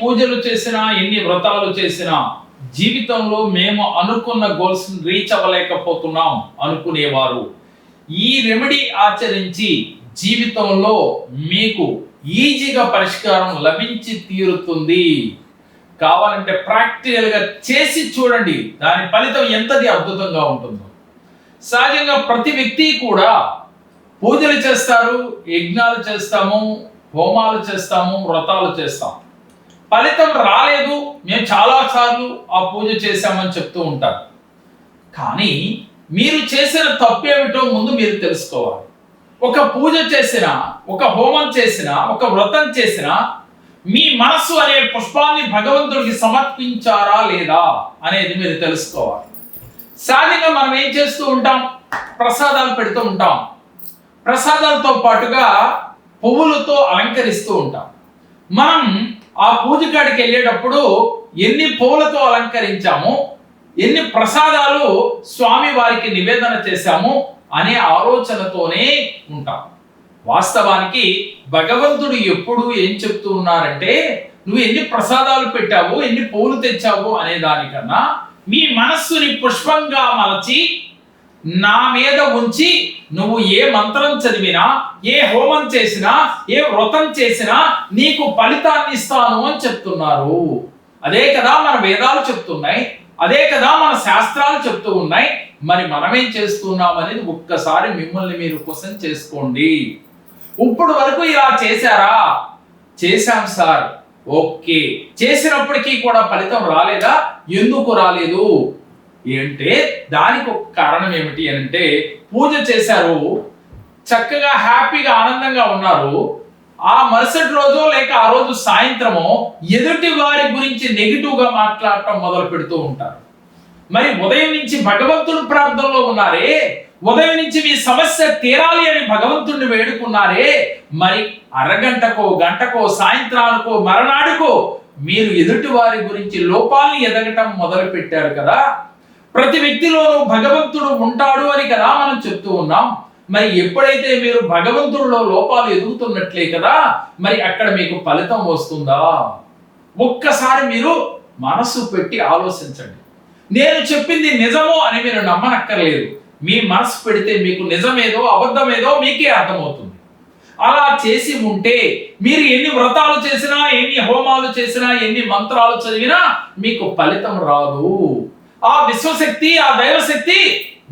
పూజలు చేసినా ఎన్ని వ్రతాలు చేసినా జీవితంలో మేము అనుకున్న గోల్స్ రీచ్ అవ్వలేకపోతున్నాం అనుకునేవారు. ఈ రెమెడీ ఆచరించి జీవితంలో మీకు ఈజీగా పరిష్కారం లభించి తీరుతుంది. కావాలంటే ప్రాక్టికల్గా చేసి చూడండి. దాని ఫలితం ఎంతది అద్భుతంగా ఉంటుందో. సహజంగా ప్రతి వ్యక్తి కూడా పూజలు చేస్తారు యజ్ఞాలు చేస్తాము హోమాలు చేస్తాము వ్రతాలు చేస్తాము ఫలితం రాలేదు. మేము చాలాసార్లు ఆ పూజ చేశామని చెప్తూ ఉంటారు. కానీ మీరు చేసిన తప్పు ఏమిటో ముందు మీరు తెలుసుకోవాలి. ఒక పూజ చేసిన ఒక హోమం చేసిన ఒక వ్రతం చేసిన మీ మనస్సు అనే పుష్పాన్ని భగవంతుడికి సమర్పించారా లేదా అనేది మీరు తెలుసుకోవాలి. సాధారణంగా మనం ఏం చేస్తూ ఉంటాం? ప్రసాదాలు పెడుతూ ఉంటాం. ప్రసాదాలతో పాటుగా పువ్వులతో అలంకరిస్తూ ఉంటాం. మనం ఆ పూజ కాడికి వెళ్ళేటప్పుడు ఎన్ని పూలతో అలంకరించాము ఎన్ని ప్రసాదాలు స్వామి వారికి నివేదన చేశాము అనే ఆలోచనతోనే ఉంటాం. వాస్తవానికి భగవంతుడు ఎప్పుడు ఏం చెప్తూ ఉన్నారంటే నువ్వు ఎన్ని ప్రసాదాలు పెట్టావు ఎన్ని పూలు తెచ్చావు అనే దానికన్నా మీ మనస్సుని పుష్పంగా మలచి నా మీద ఉంచి నువ్వు ఏ మంత్రం చదివినా ఏ హోమం చేసినా ఏ వ్రతం చేసినా నీకు ఫలితాన్ని ఇస్తాను అని చెప్తున్నారు. అదే కదా మన వేదాలు చెప్తున్నాయి అదే కదా మన శాస్త్రాలు చెప్తూ ఉన్నాయి. మరి మనమేం చేస్తున్నాం అనేది ఒక్కసారి మిమ్మల్ని మీరు క్వశ్చన్ చేసుకోండి. ఇప్పుడు వరకు ఇలా చేశారా? చేశాం సార్. ఓకే. చేసినప్పటికీ కూడా ఫలితం రాలేదా? ఎందుకు రాలేదు? ఏంటే దానికి ఒక కారణం ఏమిటి అని అంటే పూజ చేశారు చక్కగా హ్యాపీగా ఆనందంగా ఉన్నారు. ఆ మరుసటి రోజు లేక ఆ రోజు సాయంత్రమో ఎదుటి వారి గురించి నెగిటివ్గా మాట్లాడటం మొదలు పెడుతూ ఉంటారు. మరి ఉదయం నుంచి భగవంతుడు ప్రార్థనలో ఉన్నారే ఉదయం నుంచి మీ సమస్య తీరాలి అని భగవంతుడిని వేడుకున్నారే మరి అరగంటకో గంటకో సాయంత్రానికో మరనాడుకో మీరు ఎదుటి వారి గురించి లోపాల్ని ఎదగటం మొదలు పెట్టారు కదా. ప్రతి వ్యక్తిలోనూ భగవంతుడు ఉంటాడు అని కదా మనం చెప్తూ ఉన్నాం. మరి ఎప్పుడైతే మీరు భగవంతుడిలో లోపాలు ఎదుగుతున్నట్లే కదా మరి అక్కడ మీకు ఫలితం వస్తుందా? ఒక్కసారి మీరు మనసు పెట్టి ఆలోచించండి. నేను చెప్పింది నిజము అని మీరు నమ్మనక్కర్లేదు. మీ మనసు పెడితే మీకు నిజమేదో అబద్ధమేదో మీకే అర్థమవుతుంది. అలా చేసి ఉంటే మీరు ఎన్ని వ్రతాలు చేసినా ఎన్ని హోమాలు చేసినా ఎన్ని మంత్రాలు చదివినా మీకు ఫలితం రాదు. ఆ విశ్వశక్తి ఆ దైవశక్తి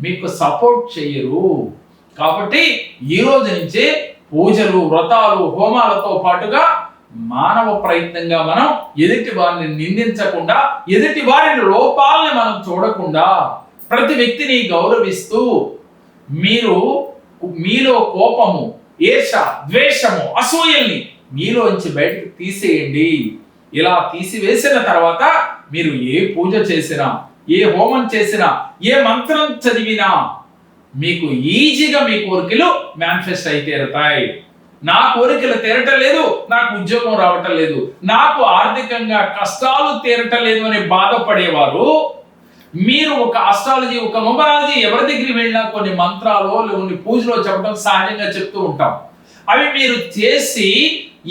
మీకు సపోర్ట్ చేయరు. కాబట్టి ఈ రోజు నుంచి పూజలు వ్రతాలు హోమాలతో పాటుగా మానవ ప్రయత్నంగా మనం ఎదుటి వారిని నిందించకుండా ఎదుటి వారి లోపాలని మనం చూడకుండా ప్రతి వ్యక్తిని గౌరవిస్తూ మీరు మీలో కోపము ఈర్ష ద్వేషము అసూయల్ని మీలోంచి బయటకు తీసేయండి. ఇలా తీసివేసిన తర్వాత మీరు ఏ పూజ చేసినా ఏ హోమం చేసినా ఏ మంత్రం చదివినా మీకు ఈజీగా మీ కోరికలు మేనిఫెస్ట్ అయి తీరతాయి. నా కోరికలు తీరటం లేదు నాకు ఉద్యోగం రావటం లేదు నాకు ఆర్థికంగా కష్టాలు తీరటం లేదు అని బాధపడేవారు మీరు ఒక ఆస్ట్రాలజీ ఒక న్యూమరాలజీ ఎవరి దగ్గరికి వెళ్ళినా కొన్ని మంత్రాలు కొన్ని పూజలో చెప్పడం సహజంగా చెప్తూ ఉంటాం. అవి మీరు చేసి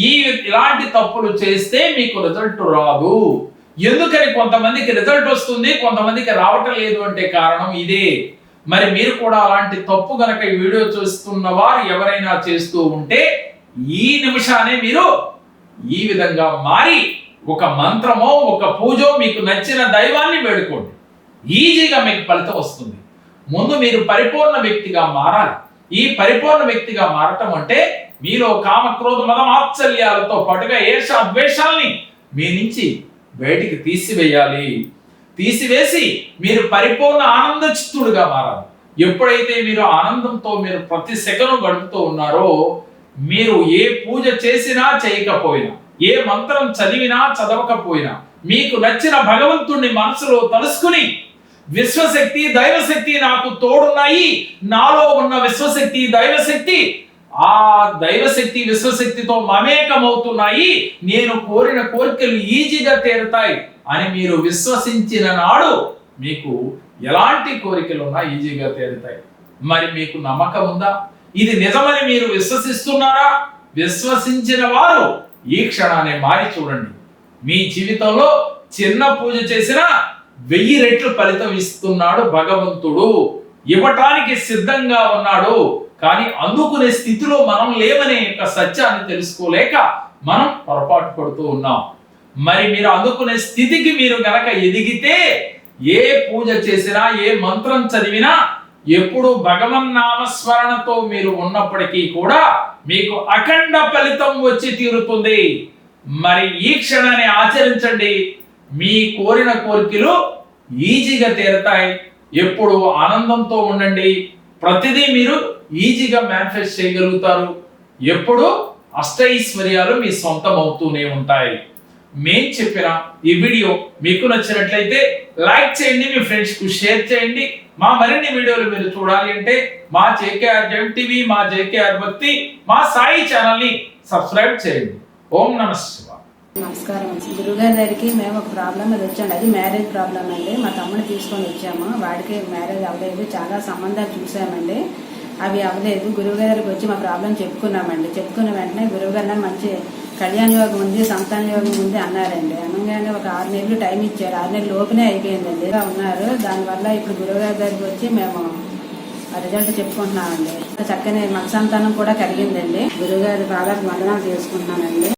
ఈ ఇలాంటి తప్పులు చేస్తే మీకు రిజల్ట్ రాదు. ఎందుకని కొంతమందికి రిజల్ట్ వస్తుంది కొంతమందికి రావటం లేదు అంటే కారణం ఇదే. మరి మీరు కూడా అలాంటి తప్పు గనక ఈ వీడియో చూస్తున్న వారు ఎవరైనా చేస్తూ ఉంటే ఈ నిమిషానే మీరు ఈ విధంగా మారి ఒక మంత్రమో ఒక పూజో మీకు నచ్చిన దైవాన్ని వేడుకోండి. ఈజీగా మీకు ఫలితం వస్తుంది. ముందు మీరు పరిపూర్ణ వ్యక్తిగా మారాలి. ఈ పరిపూర్ణ వ్యక్తిగా మారటం అంటే మీలో కామ క్రోధ మద మాత్సల్యాలతో పాటుగా ఏష అద్వేషాల్ని మీ నుంచి బయటికి తీసివేయాలి. తీసివేసి మీరు పరిపూర్ణ ఆనంద చిత్తుడుగా మారాలి. ఎప్పుడైతే మీరు ఆనందంతో మీరు ప్రతి సెకను గడుపుతూ ఉన్నారో మీరు ఏ పూజ చేసినా చేయకపోయినా ఏ మంత్రం చదివినా చదవకపోయినా మీకు నచ్చిన భగవంతుణ్ణి మనసులో తలుసుకుని విశ్వశక్తి దైవశక్తి నాకు తోడున్నాయి. నాలో ఉన్న విశ్వశక్తి దైవశక్తి ఆ దైవశక్తి విశ్వశక్తితో మమేకమవుతున్నాయి. నేను కోరిన కోరికలు ఈజీగా తీరుతాయి అని మీరు విశ్వసించిన నాడు మీకు ఎలాంటి కోరికలు ఉన్నా ఈజీగా తీరుతాయి. మరి మీకు నమ్మకం ఉందా? ఇది నిజమని మీరు విశ్వసిస్తున్నారా? విశ్వసించిన వారు ఈ క్షణాన్ని మారి చూడండి. మీ జీవితంలో చిన్న పూజ చేసినా వెయ్యి రెట్లు ఫలితం ఇస్తున్నాడు భగవంతుడు. ఇవ్వటానికి సిద్ధంగా ఉన్నాడు. కానీ అందుకునే స్థితిలో మనం లేమనే యొక్క సత్యాన్ని తెలుసుకోలేక మనం పొరపాటు పడుతూ ఉన్నాం. మరి మీరు అందుకునే స్థితికి మీరు గనక ఎదిగితే ఏ పూజ చేసినా ఏ మంత్రం చదివినా ఎప్పుడు భగవన్ నామస్మరణతో మీరు ఉన్నప్పటికీ కూడా మీకు అఖండ ఫలితం వచ్చి తీరుతుంది. మరి ఈ క్షణాన్ని ఆచరించండి. మీ కోరిన కోరికలు ఈజీగా తీరతాయి. ఎప్పుడు ఆనందంతో ఉండండి. ప్రతిదీ మీరు ఈజీగా మేనిఫెస్ట్ చేయగలుగుతారు. ఎప్పుడు అష్టైశ్వర్యాలు మీ సొంతం అవుతూనే ఉంటాయి. మేం చెప్పిన ఈ వీడియో మీకు నచ్చినట్లయితే లైక్ చేయండి మీ ఫ్రెండ్స్కు షేర్ చేయండి. మా మరిన్ని వీడియోలు మీరు చూడాలి అంటే మా J K R gem TV మా జేకేఆర్ భక్తి మా సాయి ఛానల్ని సబ్స్క్రైబ్ చేయండి. ఓం నమస్తే నమస్కారం. గురుగారి దగ్గరికి మేము ఒక ప్రాబ్లం మీద వచ్చాము అది మ్యారేజ్ ప్రాబ్లం అండి. మా తమ్ముడు తీసుకొని వచ్చాము. వాడికి మ్యారేజ్ అవ్వలేదు. చాలా సంబంధాలు చూసామండి. అవి అవ్వలేదు. గురువుగారి దగ్గరికి వచ్చి మా ప్రాబ్లం చెప్పుకున్నామండి. చెప్పుకున్న వెంటనే గురువుగారు మంచి కళ్యాణ యోగం ఉంది సంతాన యోగం ఉంది అన్నారండి. అనగానే ఒక ఆరు నెలలు టైం ఇచ్చారు. ఆరు నెలలు లోపునే అయిపోయిందండి. ఇలా ఉన్నారు. దానివల్ల ఇప్పుడు గురువుగారి దగ్గరికి వచ్చి మేము ఆ రిజల్ట్ చెప్పుకుంటున్నామండి. చక్కని మనసంతానం కూడా కలిగిందండి. గురువుగారి బాగా వందనాలు చేసుకుంటున్నానండి.